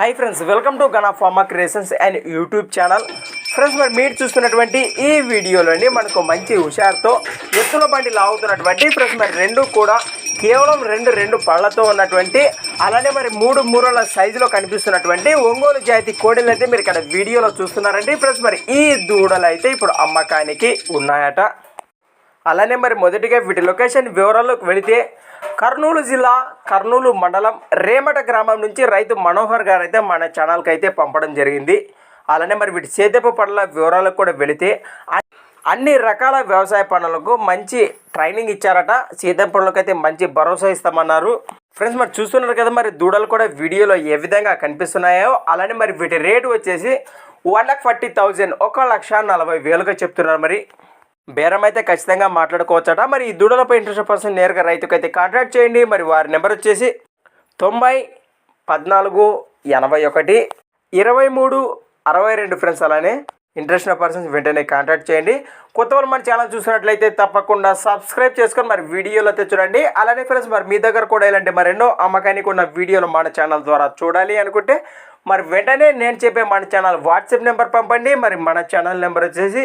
Hi friends welcome to Gana pharma creations and YouTube channel friends మరి మీరు చూస్తున్నటువంటి ఈ వీడియోలోని మనకు మంచి హుషారుతో ఎత్తుల బండి లాగుతున్నటువంటి ఫ్రెండ్స్ మరి రెండు కూడా కేవలం రెండు రెండు పళ్ళతో ఉన్నటువంటి అలానే మరి మూడు మూరల సైజులో కనిపిస్తున్నటువంటి ఒంగోలు జాతి కోడలు అయితే మీరు ఇక్కడ వీడియోలో చూస్తున్నారండి. ఫ్రెండ్స్ మరి ఈ దూడలు అయితే ఇప్పుడు అమ్మకానికి ఉన్నాయట. అలానే మరి మొదటిగా వీటి లొకేషన్ వివరాల్లోకి వెళితే కర్నూలు జిల్లా కర్నూలు మండలం రేమట గ్రామం నుంచి రైతు మనోహర్ గారు అయితే మన ఛానల్కి అయితే పంపడం జరిగింది. అలానే మరి వీటి సేద్యపు పనుల వివరాలకు కూడా వెళితే అన్ని రకాల వ్యవసాయ పనులకు మంచి ట్రైనింగ్ ఇచ్చారట. సేద్యం పనులకు అయితే మంచి భరోసా ఇస్తామన్నారు. ఫ్రెండ్స్ మరి చూస్తున్నారు కదా మరి దూడలు కూడా వీడియోలో ఏ విధంగా కనిపిస్తున్నాయో. అలానే మరి వీటి రేటు వచ్చేసి వన్ లాక్ ఫార్టీ థౌజండ్ ఒక లక్ష నలభై వేలుగా చెప్తున్నారు మరి. బేరం అయితే ఖచ్చితంగా మాట్లాడుకోవచ్చట. మరి ఈ దూడలపై ఇంట్రెస్ట్ పర్సన్ నేరుగా రైతుకు అయితే కాంటాక్ట్ చేయండి. మరి వారి నెంబర్ వచ్చేసి తొంభై పద్నాలుగు ఎనభై ఒకటి ఇరవై మూడు అరవై రెండు ఫ్రెండ్స్ అలానే ఇంట్రెస్ట్ పర్సన్స్ వెంటనే కాంటాక్ట్ చేయండి. కొత్త వాళ్ళు మన ఛానల్ చూసినట్లయితే తప్పకుండా సబ్స్క్రైబ్ చేసుకొని మరి వీడియోలో అయితే చూడండి. అలానే ఫ్రెండ్స్ మరి మీ దగ్గర కూడా ఇలాంటి మరెన్నో అమ్మకానికి ఉన్న వీడియోలు మన ఛానల్ ద్వారా చూడాలి అనుకుంటే మరి వెంటనే నేను చెప్పే మన ఛానల్ వాట్సాప్ నెంబర్ పంపండి. మరి మన ఛానల్ నెంబర్ వచ్చేసి